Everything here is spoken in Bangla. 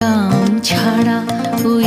কাম ছাড়া ওই